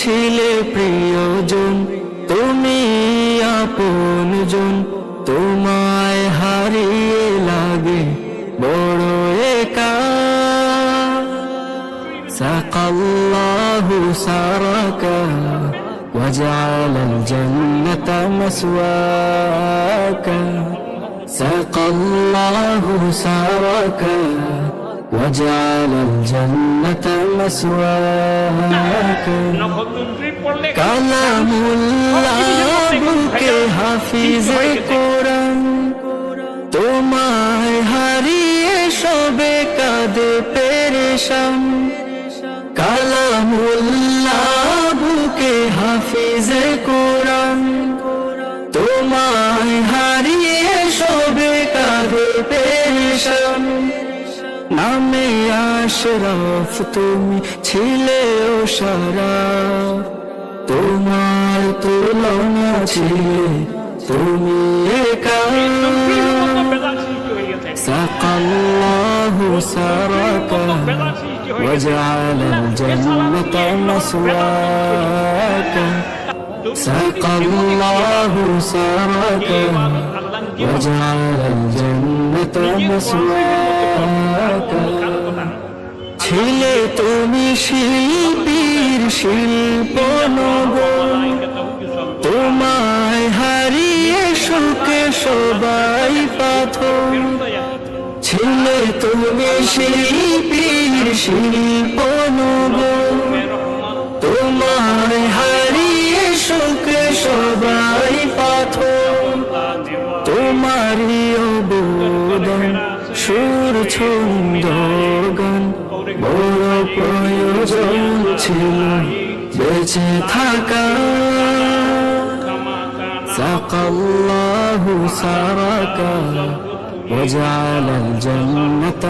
ছিলে প্রিয়জন তুমি আপনজন তোমায় হারিয়ে লাগে বড় একা سقى الله سرك وجعل الجنة مسواك سقى الله سرك وجعل الجنة مسواك নখদুদ্রি পড়লে কালামুল্লাহ বুকে হাফিজে কোরআন তোমায় হারিয়ে সবে কাঁদে পেরেশান কালামুল্লাহ বুকে হাফিজে কোরআন নামে আশরাফ তুমি ছিলে ও সারা তোমার তুলনা ছিলে তুমি একা বেদাত সৃষ্টি হয়ে গেছে سقى الله سرك وجعل الجنة مسواك سقى الله سرك وجعل الجنة مسواك ছিলে তুমি শিল্পীর শিল্প তোমায় হারিয়ে সুখে সবাই পাথর। ছিলে তুমি শিল্পীর শিল্প তোমায় হারিয়ে সুখে সবাই পাথর। তোমারই অবদান সুর ছন্দ গান বড় প্রয়োজন ছিল বেঁচে থাকা سقى الله سرك وجعل الجنة